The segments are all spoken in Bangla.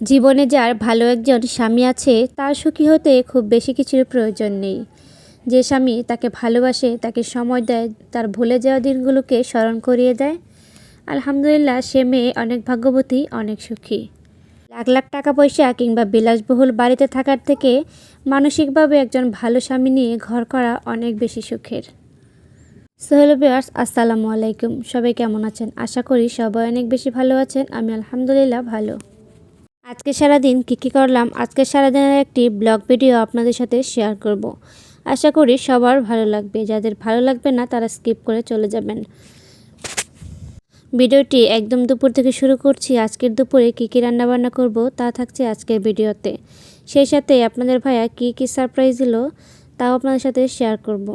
জীবনে যার ভালো একজন স্বামী আছে, তার সুখী হতে খুব বেশি কিছুর প্রয়োজন নেই। যে স্বামী তাকে ভালোবাসে, তাকে সময় দেয়, তার ভুলে যাওয়া দিনগুলোকে স্মরণ করিয়ে দেয়, আলহামদুলিল্লাহ সে মেয়ে অনেক ভাগ্যবতী, অনেক সুখী। লাখ লাখ টাকা পয়সা কিংবা বিলাসবহুল বাড়িতে থাকার থেকে মানসিকভাবে একজন ভালো স্বামী নিয়ে ঘর করা অনেক বেশি সুখের। সোহেল বিয়ার্স আসসালামু আলাইকুম। সবাই কেমন আছেন? আশা করি সবাই অনেক বেশি ভালো আছেন। আমি আলহামদুলিল্লাহ ভালো। আজকে সারাদিন কী কী করলাম? আজকে সারাদিনের একটি ব্লগ ভিডিও আপনাদের সাথে শেয়ার করব। আশা করি সবার ভালো লাগবে। যাদের ভালো লাগবে না, তারা স্কিপ করে চলে যাবেন। ভিডিওটি একদম দুপুর থেকে শুরু করছি। আজকের দুপুরে কী কী রান্নাবান্না করব, তা থাকছে আজকের ভিডিওতে। সেই সাথে আপনাদের ভাইয়া কী কী সারপ্রাইজ দিল, তাও আপনাদের সাথে শেয়ার করব।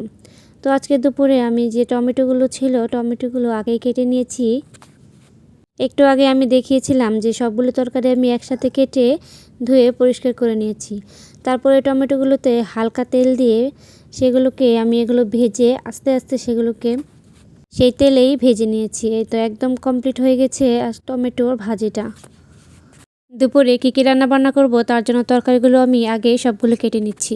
তো আজকে দুপুরে আমি যে টমেটোগুলো ছিল, টমেটোগুলো আগেই কেটে নিয়েছি। একটু আগে আমি দেখিয়েছিলাম যে সবগুলো তরকারি আমি একসাথে কেটে ধুয়ে পরিষ্কার করে নিয়েছি। তারপরে টমেটোগুলোতে হালকা তেল দিয়ে সেগুলোকে আমি এগুলো ভেজে আস্তে আস্তে সেগুলোকে সেই তেলেই ভেজে নিয়েছি। এই তো একদম কমপ্লিট হয়ে গেছে টমেটোর ভাজিটা। দুপুরে কী কী রান্না বান্না করব তার জন্য তরকারিগুলো আমি আগে সবগুলো কেটে নিচ্ছি।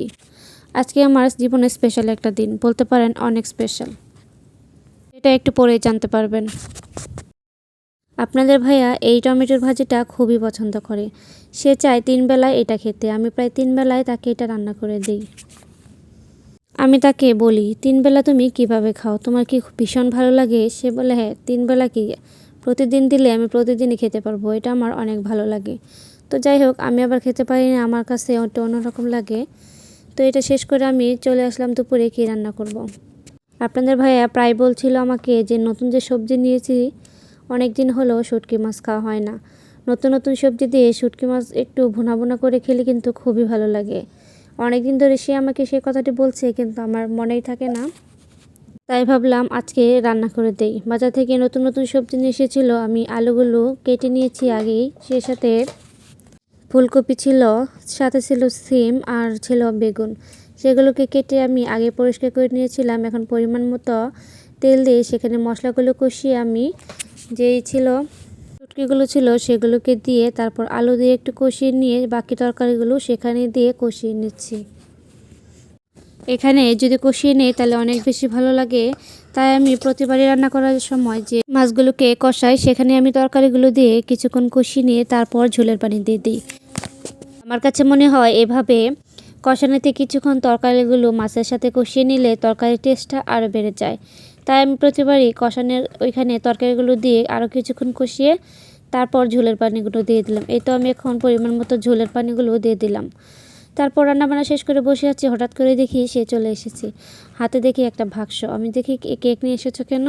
আজকে আমার জীবনের স্পেশাল একটা দিন, বলতে পারেন অনেক স্পেশাল এটা একটু পরে জানতে পারবেন। আপনাদের ভাইয়া এই টমেটোর ভাজিটা খুবই পছন্দ করে। সে চায় তিন বেলায় এটা খেতে। আমি প্রায় তিন বেলায় তাকে এটা রান্না করে দিই। আমি তাকে বলি, তিন বেলা তুমি কীভাবে খাও? তোমার কি ভীষণ ভালো লাগে? সে বলে হ্যাঁ তিন বেলা কি? প্রতিদিন দিলে আমি প্রতিদিনই খেতে পারব। এটা আমার অনেক ভালো লাগে। তো যাই হোক, আমি আবার খেতে পারি না। আমার কাছে একটু অন্যরকম লাগে। তো এটা শেষ করে আমি চলে আসলাম দুপুরে কী রান্না করব। আপনাদের ভাইয়া প্রায় বলছিল আমাকে যে, নতুন যে সবজি নিয়েছি অনেক দিন হলো শুটকি মাছ খাওয়া হয় না। নতুন নতুন সবজি দিয়ে শুটকি মাছ একটু ভুনা ভুনা করে খেলে কিন্তু খুবই ভালো লাগে। অনেক দিন ধরে সে আমাকে সে কথাটি বলছে, কিন্তু আমার মনেই থাকে না। তাই ভাবলাম আজকে রান্না করে দেই। বাজার থেকে নতুন নতুন সবজি নিয়ে এসেছিল, আমি আলুগুলো কেটে নিয়েছি আগেই। সে সাথে ফুলকপি ছিল, সাথে ছিল সিম আর ছিল বেগুন। সেগুলোকে কেটে আমি আগে পরিষ্কার করে নিয়েছিলাম। এখন পরিমাণ মতো তেল দিয়ে সেখানে মশলাগুলো কষিয়ে আমি যেই ছিল, চুটকিগুলো ছিল সেগুলোকে দিয়ে তারপর আলু দিয়ে একটু কষিয়ে নিয়ে বাকি তরকারিগুলো সেখানে দিয়ে কষিয়ে নিচ্ছি। এখানে যদি কষিয়ে নেই তাহলে অনেক বেশি ভালো লাগে। তাই আমি প্রতিবারই রান্না করার সময় যে মাছগুলোকে কষাই সেখানে আমি তরকারিগুলো দিয়ে কিছুক্ষণ কষিয়ে নিয়ে তারপর ঝোলের পানি দিয়ে দিই। আমার কাছে মনে হয় এভাবে কষানোতে কিছুক্ষণ তরকারিগুলো মাছের সাথে কষিয়ে নিলে তরকারির টেস্টটা আরও বেড়ে যায়। তাই আমি প্রতিবারই কষানের ওইখানে তরকারিগুলো দিয়ে আরও কিছুক্ষণ কষিয়ে তারপর ঝোলের পানিগুলো দিয়ে দিলাম। এই তো আমি এখন পরিমাণ মতো ঝোলের পানিগুলো দিয়ে দিলাম। তারপর রান্নাবান্না শেষ করে বসে আছি। হঠাৎ করে দেখি সে চলে এসেছে। হাতে দেখি একটা ভাগস আমি দেখি কেক নিয়ে এসেছ কেন?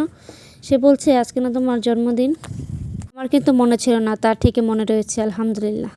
সে বলছে, আজকে না তোমার জন্মদিন। আমার কিন্তু মনে ছিল না, তার ঠিকই মনে রয়েছে, আলহামদুলিল্লাহ।